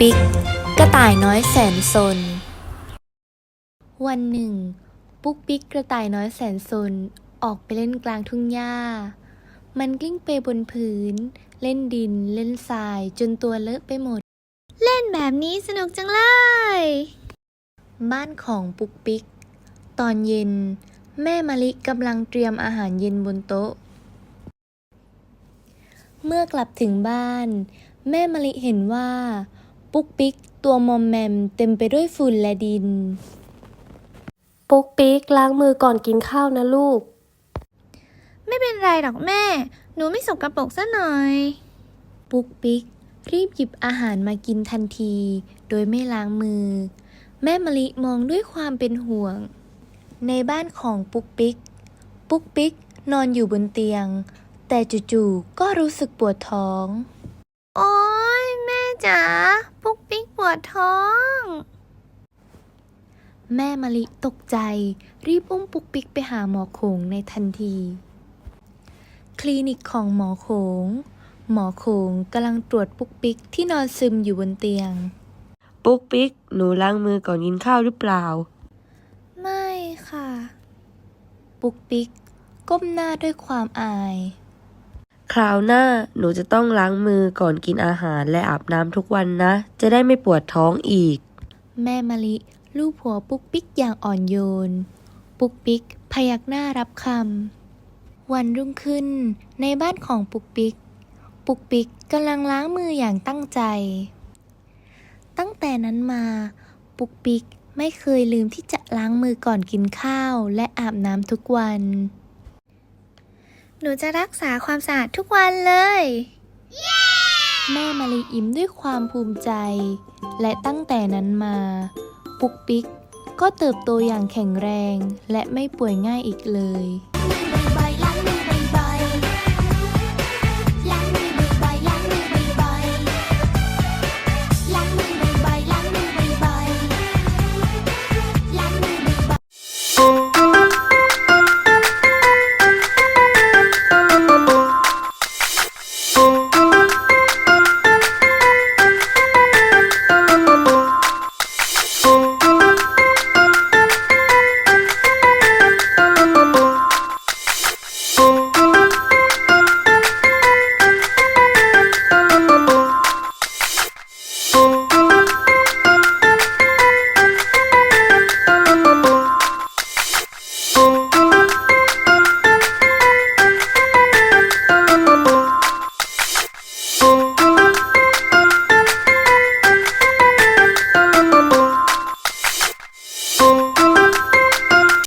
ปิ๊ก กระต่ายน้อยแสนสน วันหนึ่ง ปุ๊กปิ๊กกระต่ายน้อยแสนสน ออกไปเล่นกลางทุ่งหญ้า มันกลิ้งไปบนพื้น เล่นดินเล่นทรายจนตัวเลอะไปหมด เล่นแบบนี้สนุกจังเลย บ้านของปุ๊กปิ๊ก ตอนเย็น แม่มะลิกำลังเตรียมอาหารเย็นบนโต๊ะเมื่อกลับถึงบ้าน แม่มะลิเห็นว่า ปุ๊กปิ๊กตัวมอมแมมเต็มไปด้วยฝุ่นและดิน ปุ๊กปิ๊กล้างมือก่อนกินข้าวนะลูก ไม่เป็นไรหรอกแม่ หนูไม่สกรปรกซะหน่อย ปุ๊กปิ๊กรีบหยิบอาหารมากินทันที โดยไม่ล้างมือ แม่มะลิมองด้วยความเป็นห่วง ในบ้านของปุ๊กปิ๊ก ปุ๊กปิ๊กนอนอยู่บนเตียง แต่จู่ๆก็รู้สึกปวดท้อง โอ๊ยแม่ จ๋าปุ๊กปิ๊กปวดท้อง แม่มะลิตกใจ รีบอุ้มปุ๊กปิ๊กไปหาหมอโขงในทันที คลินิกของหมอโขง หมอโขงกำลังตรวจปุ๊กปิ๊กที่นอนซึมอยู่บนเตียง ปุ๊กปิ๊ก หนูล้างมือก่อนกินข้าวหรือเปล่า ไม่ค่ะ ปุ๊กปิ๊ก ก้มหน้าด้วยความอาย คราวหน้าหนูจะต้องล้างมือก่อนกินอาหารและอาบน้ำทุกวันนะ จะได้ไม่ปวดท้องอีก แม่มะลิลูบหัวปุ๊กปิ๊กอย่างอ่อนโยน ปุ๊กปิ๊กพยักหน้ารับคำ วันรุ่งขึ้นในบ้านของปุ๊กปิ๊ก ปุ๊กปิ๊กกำลังล้างมืออย่างตั้งใจ ตั้งแต่นั้นมา ปุ๊กปิ๊กไม่เคยลืมที่จะล้างมือก่อนกินข้าวและอาบน้ำทุกวัน หนูจะรักษาความสะอาดทุกวันเลย แม่มาลีอิ่มด้วยความภูมิใจ และตั้งแต่นั้นมา ปุ๊กปิ๊กก็เติบโตอย่างแข็งแรงและไม่ป่วยง่ายอีกเลย